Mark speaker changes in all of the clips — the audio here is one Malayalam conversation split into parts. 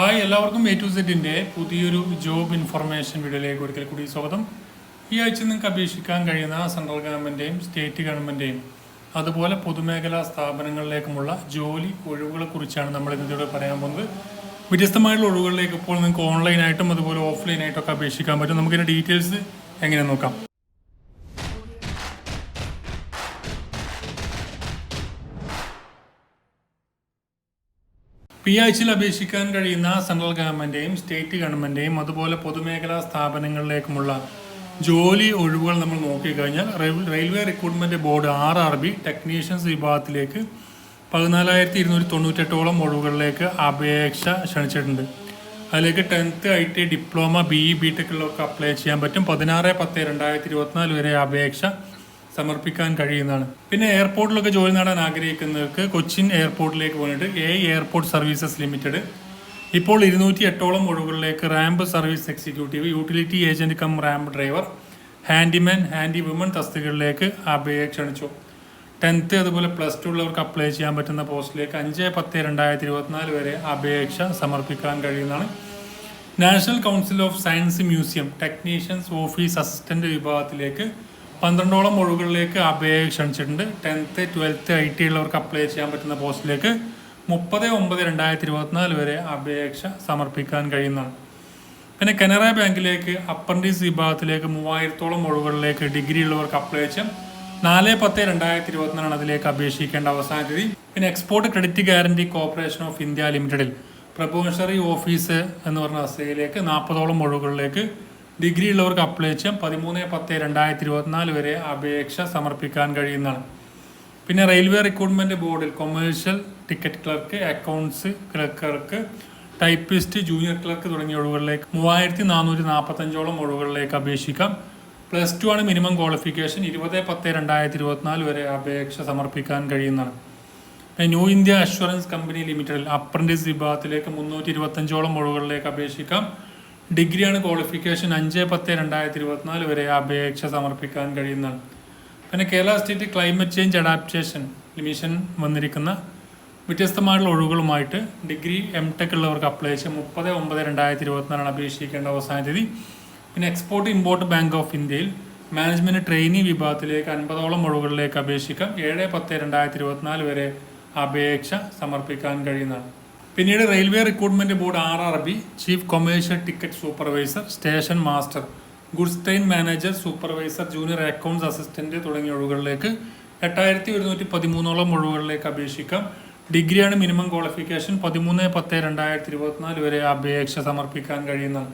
Speaker 1: ഹായ് എല്ലാവർക്കും എ ടു സെറ്റിന്റെ പുതിയൊരു ജോബ് ഇൻഫർമേഷൻ വീഡിയോയിലേക്ക് ഒരിക്കൽ കൂടി സ്വാഗതം. ഈ ആഴ്ച നിങ്ങൾക്ക് അപേക്ഷിക്കാൻ കഴിയുന്ന സെൻട്രൽ ഗവൺമെന്റെയും സ്റ്റേറ്റ് ഗവൺമെന്റെയും അതുപോലെ പൊതുമേഖലാ സ്ഥാപനങ്ങളിലേക്കുമുള്ള ജോലി ഒഴിവുകളെക്കുറിച്ചാണ് നമ്മൾ ഇന്നിവിടെ പറയാൻ പോകുന്നത്. വ്യത്യസ്തമായിട്ടുള്ള ഒഴിവുകളിലേക്ക് ഇപ്പോൾ നിങ്ങൾക്ക് ഓൺലൈനായിട്ടും അതുപോലെ ഓഫ്ലൈനായിട്ടും ഒക്കെ അപേക്ഷിക്കാൻ പറ്റും. നമുക്കിതിന്റെ ഡീറ്റെയിൽസ് എങ്ങനെ നോക്കാം? ഈ എച്ചിൽ അപേക്ഷിക്കാൻ കഴിയുന്ന സെൻട്രൽ ഗവൺമെന്റെയും സ്റ്റേറ്റ് ഗവൺമെന്റെയും അതുപോലെ പൊതുമേഖലാ സ്ഥാപനങ്ങളിലേക്കുമുള്ള ജോലി ഒഴിവുകൾ നമ്മൾ നോക്കിക്കഴിഞ്ഞാൽ rail- railway recruitment board R R B technicians വിഭാഗത്തിലേക്ക് പതിനാലായിരത്തി ഇരുന്നൂറ്റി തൊണ്ണൂറ്റെട്ടോളം ഒഴിവുകളിലേക്ക് അപേക്ഷ ക്ഷണിച്ചിട്ടുണ്ട്. അതിലേക്ക് tenth I T diploma B E B ടെക്കിലൊക്കെ apply ചെയ്യാൻ പറ്റും. പതിനാറ് പത്ത് രണ്ടായിരത്തി ഇരുപത്തിനാല് വരെ അപേക്ഷ സമർപ്പിക്കാൻ കഴിയുന്നതാണ്. പിന്നെ എയർപോർട്ടിലൊക്കെ ജോലി നേടാൻ ആഗ്രഹിക്കുന്നവർക്ക് കൊച്ചിൻ എയർപോർട്ടിലേക്ക് പോയിട്ട് എ എയർപോർട്ട് സർവീസസ് ലിമിറ്റഡ്. ഇപ്പോൾ ഇരുന്നൂറ്റി എട്ടോളം ഒഴിവുകളിലേക്ക് ramp service executive utility agent cum ramp driver handyman handy woman തസ്തികകളിലേക്ക് അപേക്ഷ ക്ഷണിച്ചു. ടെൻത്ത് അതുപോലെ പ്ലസ് ടു ഉള്ളവർക്ക് അപ്ലൈ ചെയ്യാൻ പറ്റുന്ന പോസ്റ്റിലേക്ക് അഞ്ച് പത്ത് രണ്ടായിരത്തി ഇരുപത്തിനാല് വരെ അപേക്ഷ സമർപ്പിക്കാൻ കഴിയുന്നതാണ്. National Council of Science Museum technicians office assistant വിഭാഗത്തിലേക്ക് പന്ത്രണ്ടോളം ഒഴിവുകളിലേക്ക് അപേക്ഷ ക്ഷണിച്ചിട്ടുണ്ട്. ടെൻത്ത് ട്വൽത്ത് ഐ ടി ഉള്ളവർക്ക് അപ്ലൈ ചെയ്യാൻ പറ്റുന്ന പോസ്റ്റിലേക്ക് മുപ്പത് ഒമ്പത് രണ്ടായിരത്തി ഇരുപത്തിനാല് വരെ അപേക്ഷ സമർപ്പിക്കാൻ കഴിയുന്നതാണ്. പിന്നെ കനറ ബാങ്കിലേക്ക് അപ്രന്റീസ് വിഭാഗത്തിലേക്ക് മൂവായിരത്തോളം ഒഴിവുകളിലേക്ക് ഡിഗ്രി ഉള്ളവർക്ക് അപ്ലൈ ചെയ്യാം. നാല് പത്ത് രണ്ടായിരത്തി ഇരുപത്തിനാലാണ് അതിലേക്ക് അപേക്ഷിക്കേണ്ട അവസാന തീയതി. പിന്നെ Export Credit Guarantee Corporation of India ലിമിറ്റഡിൽ പ്രബോഷറി ഓഫീസ് എന്ന് പറഞ്ഞ അവസ്ഥയിലേക്ക് നാൽപ്പതോളം ഒഴിവുകളിലേക്ക് ഡിഗ്രി ഉള്ളവർക്ക് അപ്ലൈ ചെയ്യാം. പതിമൂന്ന് പത്ത് രണ്ടായിരത്തി ഇരുപത്തിനാല് വരെ അപേക്ഷ സമർപ്പിക്കാൻ കഴിയുന്നതാണ്. പിന്നെ റെയിൽവേ റിക്രൂട്ട്മെന്റ് ബോർഡിൽ കൊമേഴ്ഷ്യൽ ടിക്കറ്റ് ക്ലർക്ക് അക്കൗണ്ട്സ് ക്ലർക്കർക്ക് ടൈപ്പിസ്റ്റ് ജൂനിയർ ക്ലർക്ക് തുടങ്ങിയ ഒഴിവുകളിലേക്ക് മൂവായിരത്തി നാനൂറ്റി നാൽപ്പത്തഞ്ചോളം ഒഴിവുകളിലേക്ക് അപേക്ഷിക്കാം. പ്ലസ് ടു ആണ് മിനിമം ക്വാളിഫിക്കേഷൻ ഇരുപത് പത്ത് രണ്ടായിരത്തി ഇരുപത്തിനാല് വരെ അപേക്ഷ സമർപ്പിക്കാൻ കഴിയുന്നതാണ്. പിന്നെ ന്യൂ ഇന്ത്യ അഷുറൻസ് കമ്പനി ലിമിറ്റഡിൽ അപ്രന്റീസ് വിഭാഗത്തിലേക്ക് മുന്നൂറ്റി ഇരുപത്തഞ്ചോളം ഒഴിവുകളിലേക്ക് അപേക്ഷിക്കാം. ഡിഗ്രിയാണ് ക്വാളിഫിക്കേഷൻ അഞ്ച് പത്ത് രണ്ടായിരത്തി ഇരുപത്തിനാല് വരെ അപേക്ഷ സമർപ്പിക്കാൻ കഴിയുന്നതാണ്. പിന്നെ Kerala State Climate Change Adaptation Mission വന്നിരിക്കുന്ന വ്യത്യസ്തമായിട്ടുള്ള ഒഴിവുകളുമായിട്ട് ഡിഗ്രി എം ടെക് ഉള്ളവർക്ക് അപ്ലൈ ചെയ്യാം മുപ്പത് ഒമ്പത് രണ്ടായിരത്തി ഇരുപത്തിനാലാണ് അപേക്ഷിക്കേണ്ട അവസാന തീയതി. പിന്നെ എക്സ്പോർട്ട് ഇമ്പോർട്ട് ബാങ്ക് ഓഫ് ഇന്ത്യയിൽ മാനേജ്മെന്റ് ട്രെയിനി വിഭാഗത്തിലേക്ക് അൻപതോളം ഒഴിവുകളിലേക്ക് അപേക്ഷിക്കാം. ഏഴ് പത്ത് രണ്ടായിരത്തി ഇരുപത്തിനാല് വരെ അപേക്ഷ സമർപ്പിക്കാൻ കഴിയുന്നതാണ്. പിന്നീട് railway recruitment board R R B chief commercial ticket supervisor station master goods train manager supervisor junior accounts assistant തുടങ്ങിയ ഒഴിവുകളിലേക്ക് എട്ടായിരത്തി ഒരുന്നൂറ്റി പതിമൂന്നോളം ഒഴിവുകളിലേക്ക് അപേക്ഷിക്കാം. ഡിഗ്രിയാണ് മിനിമം ക്വാളിഫിക്കേഷൻ പതിമൂന്ന് പത്ത് രണ്ടായിരത്തി ഇരുപത്തിനാല് വരെ അപേക്ഷ സമർപ്പിക്കാൻ കഴിയുന്നതാണ്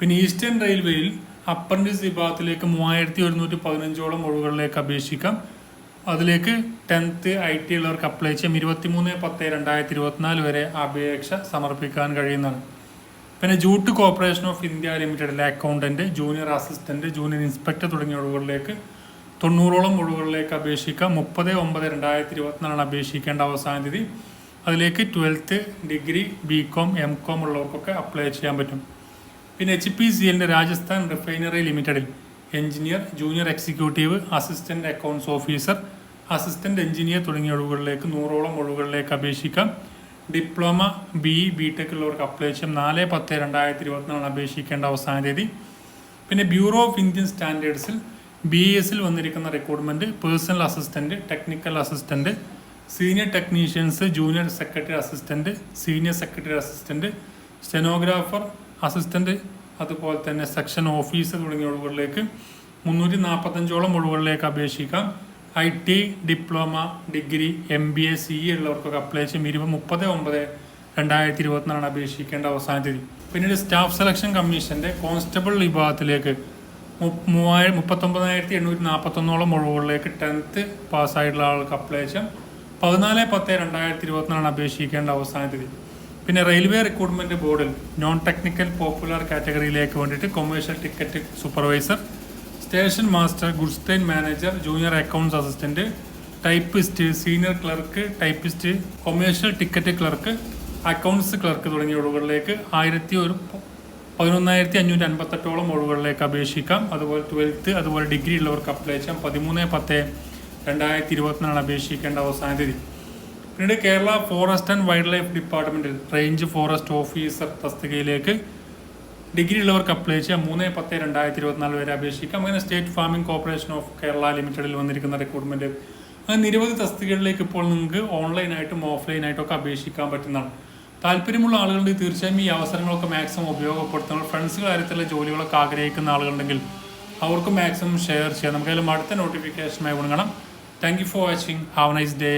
Speaker 1: പിന്നെ ഈസ്റ്റേൺ റെയിൽവേയിൽ അപ്രന്റീസ് വിഭാഗത്തിലേക്ക് മൂവായിരത്തി ഒരുന്നൂറ്റി പതിനഞ്ചോളം ഒഴിവുകളിലേക്ക് അപേക്ഷിക്കാം. അതിലേക്ക് ടെൻത്ത് ഐ ടി ഉള്ളവർക്ക് അപ്ലൈ ചെയ്യാം. ഇരുപത്തിമൂന്ന് പത്ത് രണ്ടായിരത്തി ഇരുപത്തിനാല് വരെ അപേക്ഷ സമർപ്പിക്കാൻ കഴിയുന്നതാണ്. പിന്നെ jute corporation of India ലിമിറ്റഡിലെ accountant junior assistant junior inspector തുടങ്ങിയ ഒഴിവുകളിലേക്ക് തൊണ്ണൂറോളം ഒഴിവുകളിലേക്ക് അപേക്ഷിക്കാം. മുപ്പത് ഒമ്പത് രണ്ടായിരത്തി ഇരുപത്തിനാലാണ് അപേക്ഷിക്കേണ്ട അവസാന തീയതി. അതിലേക്ക് twelfth degree B Com M Com ഉള്ളവർക്കൊക്കെ apply ചെയ്യാൻ പറ്റും. പിന്നെ എച്ച് പി സി എല്ലിന്റെ രാജസ്ഥാൻ റിഫൈനറി ലിമിറ്റഡിൽ engineer junior executive assistant accounts officer assistant engineer തുടങ്ങിയ ഒഴിവുകളിലേക്ക് നൂറോളം ഒഴിവുകളിലേക്ക് അപേക്ഷിക്കാം. Diploma B E B Tech ഉള്ളവർക്ക് അപ്ലൈ ചെയ്യാം. നാല് പത്ത് രണ്ടായിരത്തി ഇരുപത്തിനാലാണ് അപേക്ഷിക്കേണ്ട അവസാന തീയതി. പിന്നെ ബ്യൂറോ ഓഫ് ഇന്ത്യൻ സ്റ്റാൻഡേർഡ്സിൽ ബി എസിൽ വന്നിരിക്കുന്ന recruitment personal assistant technical assistant senior technicians junior secretary assistant senior secretary assistant stenographer assistant അതുപോലെ തന്നെ സെക്ഷൻ ഓഫീസ് തുടങ്ങിയ ഒഴിവുകളിലേക്ക് മുന്നൂറ്റി നാൽപ്പത്തഞ്ചോളം ഒഴിവുകളിലേക്ക് അപേക്ഷിക്കാം. I T diploma degree M B A C ഉള്ളവർക്കൊക്കെ apply ചെയ്യും. ഇരുപത് മുപ്പത് ഒമ്പത് രണ്ടായിരത്തി ഇരുപത്തിനാലാണ് അപേക്ഷിക്കേണ്ട അവസാന തീയതി. പിന്നീട് സ്റ്റാഫ് സെലക്ഷൻ കമ്മീഷന്റെ കോൺസ്റ്റബിൾ വിഭാഗത്തിലേക്ക് മൂവായിരം മുപ്പത്തൊമ്പതിനായിരത്തി എണ്ണൂറ്റി നാൽപ്പത്തൊന്നോളം ഒഴിവുകളിലേക്ക് ടെൻത്ത് പാസ്സായിട്ടുള്ള ആൾക്ക് അപ്ലൈ ചെയ്യാം. പതിനാല് പത്ത് രണ്ടായിരത്തി ഇരുപത്തിനാലാണ് അപേക്ഷിക്കേണ്ട അവസാന തീയതി. പിന്നെ റെയിൽവേ റിക്രൂട്ട്മെന്റ് ബോർഡിൽ നോൺ ടെക്നിക്കൽ പോപ്പുലർ കാറ്റഗറിയിലേക്ക് വേണ്ടിയിട്ട് commercial ticket supervisor station master goods train manager junior accounts assistant typist senior clerk typist commercial ticket clerk accounts clerk തുടങ്ങിയ ഒഴിവുകളിലേക്ക് ആയിരത്തി ഒരു പതിനൊന്നായിരത്തി അഞ്ഞൂറ്റി അൻപത്തെട്ടോളം ഒഴിവുകളിലേക്ക് അപേക്ഷിക്കാം. അതുപോലെ ട്വൽത്ത് അതുപോലെ ഡിഗ്രി ഉള്ളവർക്ക് അപ്ലൈ ചെയ്യാം. പതിമൂന്ന് പത്ത് രണ്ടായിരത്തി ഇരുപത്തിനാണ് അപേക്ഷിക്കേണ്ട അവസാന തീയതി. പിന്നീട് Kerala forest and wild life ഡിപ്പാർട്ട്മെന്റിൽ റേഞ്ച് ഫോറസ്റ്റ് ഓഫീസർ തസ്തികയിലേക്ക് ഡിഗ്രി ഉള്ളവർക്ക് അപ്ലൈ ചെയ്യാം മൂന്ന് പത്ത് രണ്ടായിരത്തി ഇരുപത്തിനാല് വരെ അപേക്ഷിക്കാം. അങ്ങനെ State Farming Corporation of Kerala ലിമിറ്റഡിൽ വന്നിരിക്കുന്ന റിക്രൂട്ട്മെന്റ്. അങ്ങനെ നിരവധി തസ്തികകളിലേക്ക് ഇപ്പോൾ നിങ്ങൾക്ക് ഓൺലൈനായിട്ടും ഓഫ്ലൈനായിട്ടും ഒക്കെ അപേക്ഷിക്കാൻ പറ്റുന്നതാണ്. താല്പര്യമുള്ള ആളുകളുടെ തീർച്ചയായും ഈ അവസരങ്ങളൊക്കെ മാക്സിമം ഉപയോഗപ്പെടുത്തണം ഫ്രണ്ട്സ് കാര്യത്തിലുള്ള ജോലികളൊക്കെ ആഗ്രഹിക്കുന്ന ആളുകളുണ്ടെങ്കിൽ അവർക്ക് മാക്സിമം ഷെയർ ചെയ്യാം. നമുക്കതിലും അടുത്ത നോട്ടിഫിക്കേഷനായി കൊടുക്കണം thank you for watching have nice day